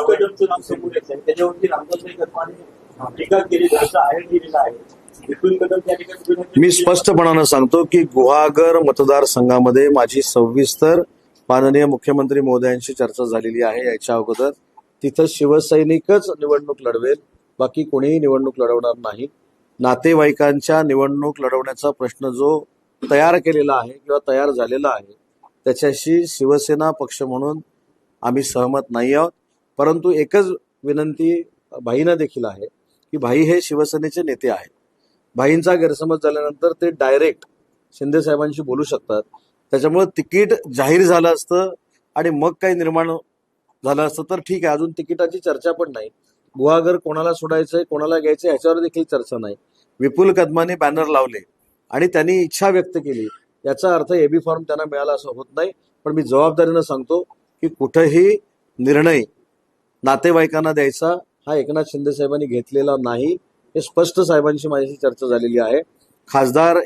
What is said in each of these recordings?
कदमचं नाव समोर येत आहे त्याच्यावरती रामदासभाई कदमाने टीका केली आहे मी स्पष्टपणानं सांगतो की गुहागर मतदारसंघामध्ये माझी सविस्तर माननीय मुख्यमंत्री महोदयांशी चर्चा झालेली आहे याच्या अगोदर. तिथं शिवसैनिकच निवडणूक लढवेल बाकी कोणीही निवडणूक लढवणार नाही. नातेवाईकांच्या निवडणूक लढवण्याचा प्रश्न जो तयार केलेला आहे किंवा तयार झालेला आहे त्याच्याशी शिवसेना पक्ष म्हणून आम्ही सहमत नाही आहोत. परंतु एकच विनंती भाईनं देखील आहे की भाई हे शिवसेनेचे नेते आहेत. भाईंचा गैरसमज झाल्यानंतर ते डायरेक्ट शिंदे साहेबांशी बोलू शकतात. त्याच्यामुळे तिकीट जाहीर झालं असतं आणि मग काही निर्माण झालं असतं तर ठीक आहे. अजून तिकिटाची चर्चा पण नाही. गुहागर कोणाला सोडायचंय कोणाला घ्यायचं याच्यावर देखील चर्चा नाही. विपुल कदमाने बॅनर लावले आणि त्यांनी इच्छा व्यक्त केली. याचा अर्थ एबी फॉर्म त्यांना मिळाला असं होत नाही. पण मी जबाबदारीनं सांगतो की कुठेही निर्णय नातेवाईकांना द्यायचा हा एकनाथ शिंदे साहेबांनी घेतलेला नाही. हे स्पष्ट साहेबांशी माझ्याशी चर्चा झालेली आहे. खासदार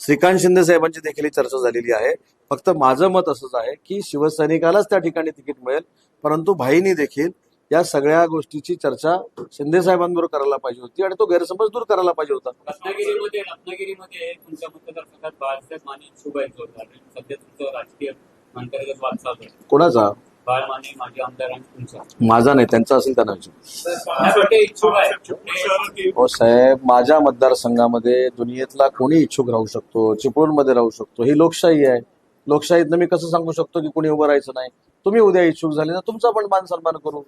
श्रीकांत शिंदे शिंदेसाहेबांची देखील चर्चा झालेली आहे. फक्त माझं मत असंच आहे की शिवसैनिकालाच त्या ठिकाणी तिकीट मिळेल. परंतु भाईनी देखील या सगळ्या गोष्टीची चर्चा शिंदे साहेबांबरोबर करायला पाहिजे होती आणि तो गैरसमज दूर करायला पाहिजे होता. रत्नागिरीमध्ये रत्नागिरीमध्ये तुमच्या मतदारसंघात बाळासाहेब माने राजकीय अंतर्गत वाद चालू आहे. कोणाचा? बाळ माने माजी आमदार आणि तुमचा. माझा नाही त्यांचा असेल त्यांना विचार. इच्छुक आहे. हो साहेब माझ्या मतदारसंघामध्ये दुनियेतला कोणी इच्छुक राहू शकतो चिपळूणमध्ये राहू शकतो ही लोकशाही आहे. लोकशाहीतनं मी कसं सांगू शकतो की कोणी उभं राहायचं नाही? तुम्ही उद्या इच्छुक झाले तर तुमचा पण मान सन्मान करू.